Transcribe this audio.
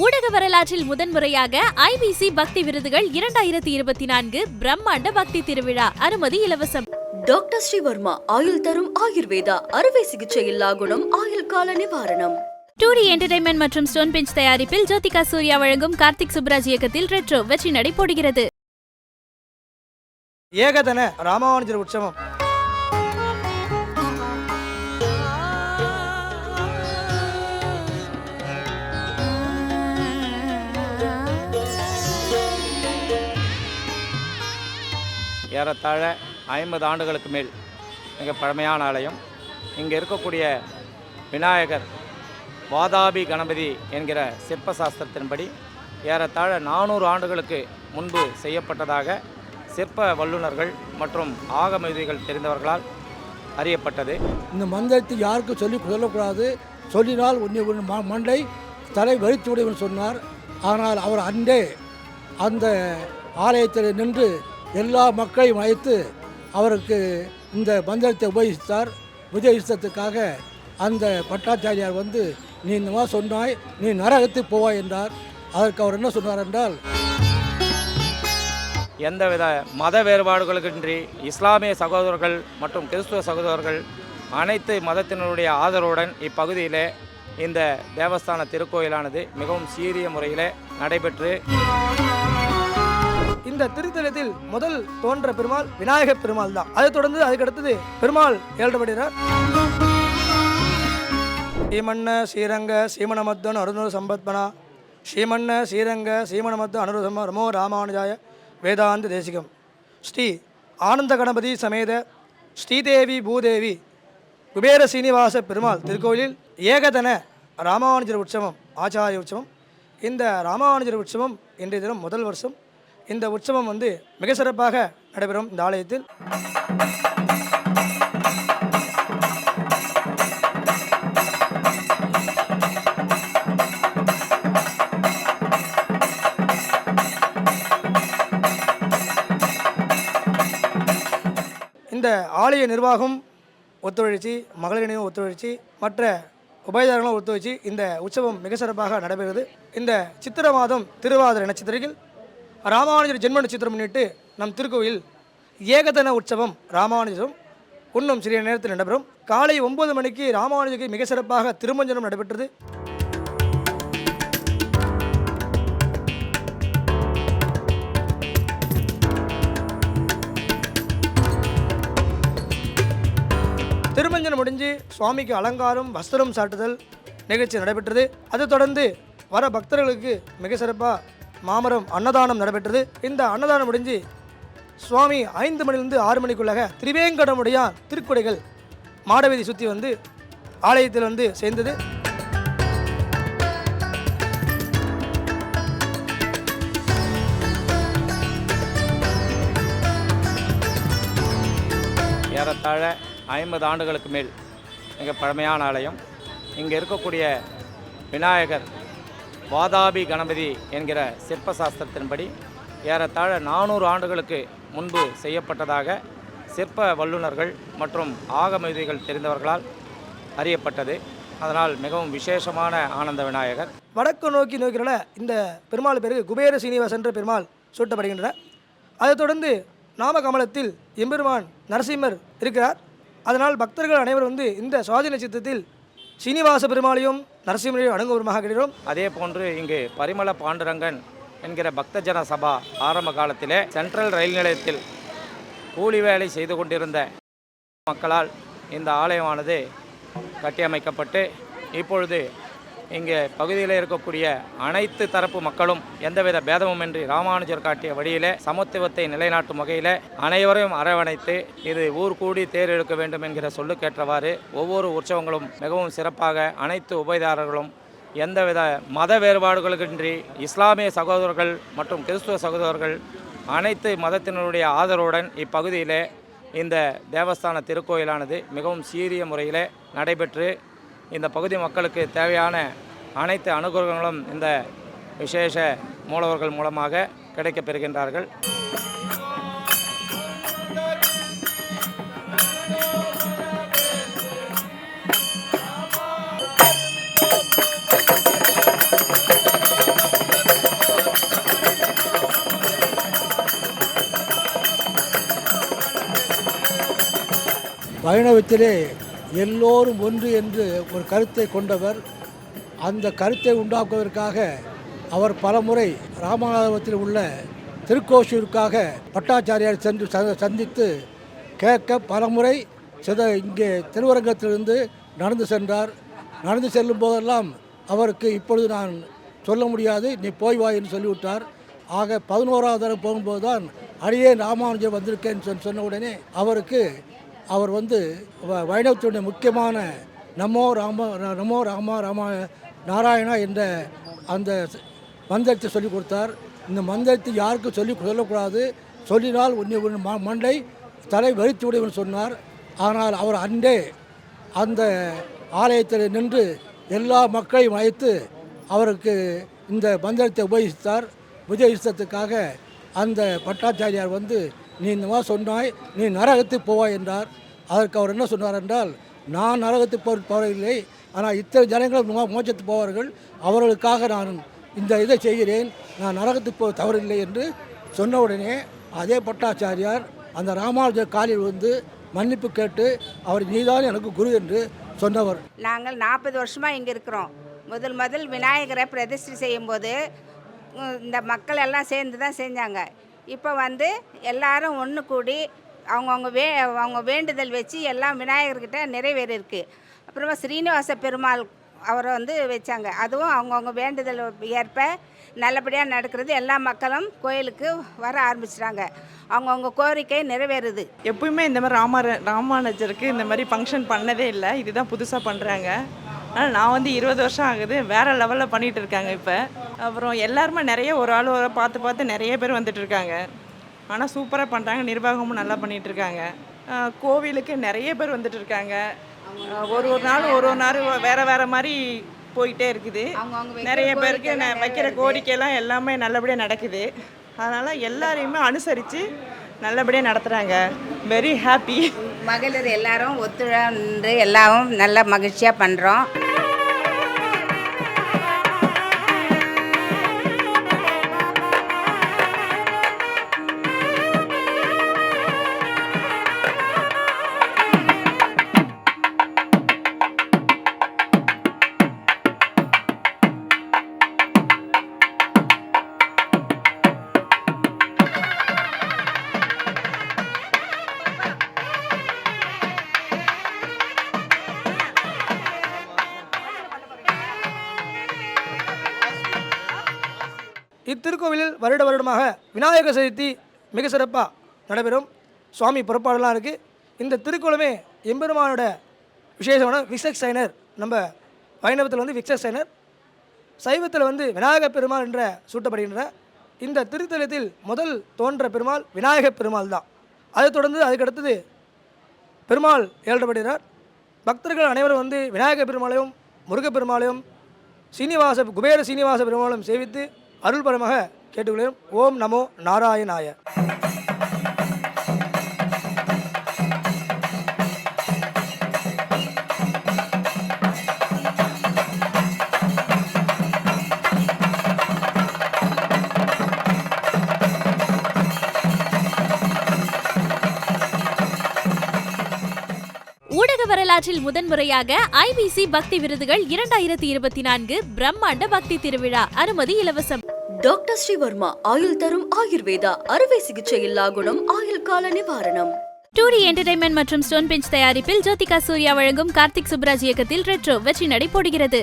ஊடக வரலாற்றில் முதன்முறையாக ஐபிசி பக்தி விருதுகள் இரண்டாயிரத்தி இருபத்தி நான்கு பிரம்மாண்ட பக்தி திருவிழா. அனுமதி இலவசம். டாக்டர் ஸ்ரீவர்மா ஆயுள் தரும் ஆயுர்வேதா அறுவை சிகிச்சை இல்லா குணம் ஆயுள் கால நிவாரணம். டூ டி என்டர்டைன்மெண்ட் மற்றும் ஸ்டோன் பெஞ்ச் தயாரிப்பில் ஜோதிகா சூர்யா வழங்கும் கார்த்திக் சுப்ராஜ் இயக்கத்தில் ரெட்ரோ வெற்றி நடை போடுகிறது ஏகதன ராமானுஜர் உற்சவம். ஏறத்தாழ ஐம்பது ஆண்டுகளுக்கு மேல் மிக பழமையான ஆலயம். இங்கே இருக்கக்கூடிய விநாயகர் வாதாபி கணபதி என்கிற சிற்ப சாஸ்திரத்தின்படி ஏறத்தாழ நானூறு ஆண்டுகளுக்கு முன்பு செய்யப்பட்டதாக சிற்ப வல்லுநர்கள் மற்றும் ஆகமதிகள் தெரிந்தவர்களால் அறியப்பட்டது. இந்த மந்திரத்தை யாருக்கும் சொல்லி சொல்லக்கூடாது. சொல்லினால் உன்னை உன் ம- மண்டை தலை வெறித்து விடுவன் சொன்னார். ஆனால் அவர் அன்றே அந்த ஆலயத்தில் நின்று எல்லா மக்களையும் அழைத்து அவருக்கு இந்த மந்திரத்தை உபயோகித்தார். உபயோகித்ததுக்காக அந்த பட்டாச்சாரியார் வந்து நீ இந்த மாதிரி சொன்னாய்? நீ நரகத்துக்கு போவாய் என்றார். அதற்கு அவர் என்ன சொன்னார் என்றால் எந்தவித மத வேறுபாடுகளுக்கின்றி இஸ்லாமிய சகோதரர்கள் மற்றும் கிறிஸ்துவ சகோதரர்கள் அனைத்து மதத்தினருடைய ஆதரவுடன் இப்பகுதியிலே இந்த தேவஸ்தான திருக்கோயிலானது மிகவும் சீரிய முறையில் நடைபெற்று இந்த திருத்தலத்தில் முதல் தோன்ற பெருமாள் விநாயகப் பெருமாள் தான் அதை தொடர்ந்து அதுக்கடுத்தது பெருமாள் ஏழப்படுகிறார் ஸ்ரீமன்ன ஸ்ரீரங்க சீமணமத்தன் அருணு சம்பத்மனா ஸ்ரீமன்ன ஸ்ரீரங்க சீமனமத்து அனுருதம ரமோ ராமானுஜாய வேதாந்த தேசிகம். ஸ்ரீ ஆனந்த கணபதி சமேத ஸ்ரீதேவி பூதேவி குபேர சீனிவாச பெருமாள் திருக்கோயிலில் ஏகதன ராமானுஜர் உற்சவம் ஆச்சாரிய உற்சவம். இந்த ராமானுஜர் உற்சவம் இன்றைய தினம் முதல் வருஷம் இந்த உற்சவம் வந்து மிக சிறப்பாக நடைபெறும் இந்த ஆலயத்தில். இந்த ஆலய நிர்வாகம் ஒத்துழைச்சி மகளிரினையும் ஒத்துழைச்சி மற்ற உபயதாரங்களும் ஒத்துழைச்சி இந்த உற்சவம் மிக சிறப்பாக நடைபெறுகிறது இந்த சித்திர மாதம் திருவாதிரை நட்சத்திரத்தில் ராமானுஜர் ஜென்ம நட்சத்திரம் முன்னிட்டு நம் திருக்கோயில் ஏகதன உற்சவம் ராமானுஜரும் இன்னும் சிறிய நேரத்தில் நடைபெறும். காலை ஒன்பது மணிக்கு ராமானுஜருக்கு மிக சிறப்பாக திருமஞ்சனம் நடைபெற்றது. திருமஞ்சனம் முடிஞ்சு சுவாமிக்கு அலங்காரம் வஸ்திரம் சாட்டுதல் நிகழ்ச்சி நடைபெற்றது. அதைத் தொடர்ந்து வர பக்தர்களுக்கு மிக சிறப்பாக மாமரம் அன்னதானம் நடைபெற்றது. இந்த அன்னதானம் முடிஞ்சு சுவாமி ஐந்து மணிலிருந்து ஆறு மணிக்குள்ளாக திரிவேங்கடமுடைய திருக்குடைகள் மாடவீதி சுற்றி வந்து ஆலயத்தில் வந்து சேர்ந்தது. ஏறத்தாழ ஐம்பது ஆண்டுகளுக்கு மேல் மிக பழமையான ஆலயம். இங்கே இருக்கக்கூடிய விநாயகர் வாதாபி கணபதி என்கிற சிற்ப சாஸ்திரத்தின்படி ஏறத்தாழ நானூறு ஆண்டுகளுக்கு முன்பு செய்யப்பட்டதாக சிற்ப வல்லுநர்கள் மற்றும் ஆகமதிகள் தெரிந்தவர்களால் அறியப்பட்டது. அதனால் மிகவும் விசேஷமான ஆனந்த விநாயகர். வடக்கு நோக்கி நோக்கிறனால இந்த பெருமாள் பேருக்கு குபேர சீனிவாசன் என்ற பெருமாள் சூட்டப்படுகின்றனர் அதைத் தொடர்ந்து நாமகமலத்தில் எம்பெருமான் நரசிம்மர் இருக்கிறார். அதனால் பக்தர்கள் அனைவரும் வந்து இந்த சுவாதி நட்சத்திரத்தில் சீனிவாச பெருமாளையும் நரசிம்மனையும் அடங்குவருமாக கிடைக்கிறோம் அதே போன்று இங்கு பரிமள பாண்டுரங்கன் என்கிற பக்தஜன சபா ஆரம்ப காலத்திலே சென்ட்ரல் ரயில் நிலையத்தில் கூலி வேலை செய்து கொண்டிருந்த மக்களால் இந்த ஆலயமானது கட்டியமைக்கப்பட்டு இப்பொழுது இங்கே பகுதியில் இருக்கக்கூடிய அனைத்து தரப்பு மக்களும் எந்தவித பேதமுமின்றி ராமானுஜர் காட்டிய வழியிலே சமத்துவத்தை நிலைநாட்டும் வகையில் அனைவரையும் அரவணைத்து இது ஊர் கூடி தேர் எடுக்க வேண்டும் என்கிற சொல்லுக்கேற்றவாறு ஒவ்வொரு உற்சவங்களும் மிகவும் சிறப்பாக அனைத்து உபயதாரர்களும் எந்தவித மத வேறுபாடுகளுக்கின்றி இஸ்லாமிய சகோதரர்கள் மற்றும் கிறிஸ்துவ சகோதரர்கள் அனைத்து மதத்தினருடைய ஆதரவுடன் இப்பகுதியிலே இந்த தேவஸ்தான திருக்கோயிலானது மிகவும் சீரிய முறையில் நடைபெற்று இந்த பகுதி மக்களுக்கு தேவையான அனைத்து அனுகூலங்களும் இந்த விசேஷ மூலவர்கள் மூலமாக கிடைக்கப்பெறுகின்றார்கள் வைணவத்திலே எல்லோரும் ஒன்று என்று ஒரு கருத்தை கொண்டவர். அந்த கருத்தை உண்டாக்குவதற்காக அவர் பலமுறை ராமநாதபுரத்தில் உள்ள திருக்கோஷூருக்காக பட்டாச்சாரியார் சென்று ச- சந்தித்து கேட்க பலமுறை சித இங்கே திருவரங்கத்திலிருந்து நடந்து சென்றார். நடந்து செல்லும் போதெல்லாம் அவருக்கு இப்பொழுது நான் சொல்ல முடியாது நீ போய் வா என்று சொல்லிவிட்டார். ஆக பதினோராவது தரம் போகும்போது தான் அடியே ராமானுஜர் வந்திருக்கேன்னு சொன்ன உடனே அவருக்கு அவர் வந்து வ- வைணவத்தினுடைய முக்கியமான நமோ ராம நமோ ராமா ராமா நாராயணா என்ற அந்த மந்திரத்தை சொல்லிக் கொடுத்தார். இந்த மந்திரத்தை யாருக்கும் சொல்லி சொல்லக்கூடாது. சொல்லினால் உன்னை உன் ம- மண்டை தலை வெறித்து விடுவன் சொன்னார். ஆனால் அவர் அன்றே அந்த ஆலயத்தில் நின்று எல்லா மக்களையும் அழைத்து அவருக்கு இந்த மந்திரத்தை உபயோகித்தார். உபயோகித்ததுக்காக அந்த பட்டாச்சாரியார் வந்து நீ இந்த மாதிரி சொன்னாய் நீ நரகத்துக்கு போவாய் என்றார். அதற்கு அவர் என்ன சொன்னார் என்றால் நான் நரகத்துக்கு போக போவதில்லை ஆனால் இத்தனை ஜனங்களும் மோச்சத்து போவார்கள் அவர்களுக்காக நான் இந்த இதை செய்கிறேன் நான் நரகத்துக்கு போக தவறில்லை என்று சொன்ன உடனே அதே பட்டாச்சாரியார் அந்த ராமானுஜர் காலில் வந்து மன்னிப்பு கேட்டு அவர் நீதான் எனக்கு குரு என்று சொன்னவர். நாங்கள் நாற்பது வருஷமாக இங்கே இருக்கிறோம். முதல் முதல் விநாயகரை பிரதிஷ்டை செய்யும்போது இந்த மக்கள் எல்லாம் சேர்ந்து தான் செஞ்சாங்க. இப்போ வந்து எல்லாரும் ஒன்று கூடி அவங்கவுங்க வே அவங்க வேண்டுதல் வச்சு எல்லாம் விநாயகர்கிட்ட நிறைவேறியிருக்கு. அப்புறமா ஸ்ரீனிவாச பெருமாள் அவரை வந்து வச்சாங்க. அதுவும் அவங்கவுங்க வேண்டுதல் ஏற்ப நல்லபடியாக நடக்கிறது. எல்லா மக்களும் கோயிலுக்கு வர ஆரம்பிச்சிட்டாங்க. அவங்கவுங்க கோரிக்கை நிறைவேறுது. எப்பயுமே இந்த மாதிரி ராம ராமானுஜருக்கு இந்த மாதிரி ஃபங்க்ஷன் பண்ணதே இல்லை. இதுதான் புதுசாக பண்ணுறாங்க ஆனால் நான் வந்து இருபது வருஷம் ஆகுது. வேறு லெவலில் பண்ணிகிட்டு இருக்காங்க இப்போ. அப்புறம் எல்லாருமே நிறைய ஒரு ஆள் ஒரு பார்த்து பார்த்து நிறைய பேர் வந்துட்டு இருக்காங்க. ஆனால் சூப்பராக பண்ணுறாங்க நிர்வாகமும் நல்லா பண்ணிகிட்டு இருக்காங்க. கோவிலுக்கு நிறைய பேர் வந்துட்டு இருக்காங்க. ஒரு ஒரு நாள் ஒரு ஒரு நாள் வேறு வேறு மாதிரி போயிட்டே இருக்குது. நிறைய பேருக்கு கோரிக்கைலாம் வைக்கிற கோரிக்கையெல்லாம் எல்லாமே நல்லபடியாக நடக்குது. அதனால் எல்லாரையுமே அனுசரித்து நல்லபடியாக நடத்துகிறாங்க வெரி ஹாப்பி மகளிர் எல்லாரும் ஒத்துழைந்து எல்லாரும் நல்ல மகிழ்ச்சியாக பண்ணுறோம் வருட வருடமாக விநாயகர் சதுர்த்தி மிக சிறப்பாக நடைபெறும். சுவாமி புறப்பாடெல்லாம் இருக்குது இந்த திருக்குளமே எம்பெருமானோட விசேஷமான விசக் சைனர் நம்ம வைணவத்தில் வந்து விக்ஷக் சைனர் சைவத்தில் வந்து விநாயகப் பெருமாள் என்ற சூட்டப்படுகின்ற இந்த திருத்தலத்தில் முதல் தோன்ற பெருமாள் விநாயகப் பெருமாள் தான். அதை தொடர்ந்து அதுக்கடுத்தது பெருமாள் ஏழப்படுகிறார் பக்தர்கள் அனைவரும் வந்து விநாயக பெருமாளையும் முருகப் பெருமாளையும் சீனிவாச குபேர சீனிவாச பெருமாளும் சேவித்து அருள்பரமாக கேட்டுக்கொள்கிறேன். ஓம் நமோ நாராயணாய. வரலாற்றில் முதன்முறையாக ஐபிசி பக்தி விருதுகள் இரண்டாயிரத்தி இருபத்தி நான்கு பிரம்மாண்ட பக்தி திருவிழா. அனுமதி இலவசம். டாக்டர் ஸ்ரீவர்மா ஆயுள் தரும் ஆயுர்வேதா அறுவை சிகிச்சை இல்லா குணம் ஆயுள் கால நிவாரணம். டூரி என்டர்டைன்மெண்ட் மற்றும் ஸ்டோன் பெஞ்ச் தயாரிப்பில் ஜோதிகா சூர்யா வழங்கும் கார்த்திக் சுப்ராஜ் இயக்கத்தில் ரெட்ரோ வெற்றி நடை போடுகிறது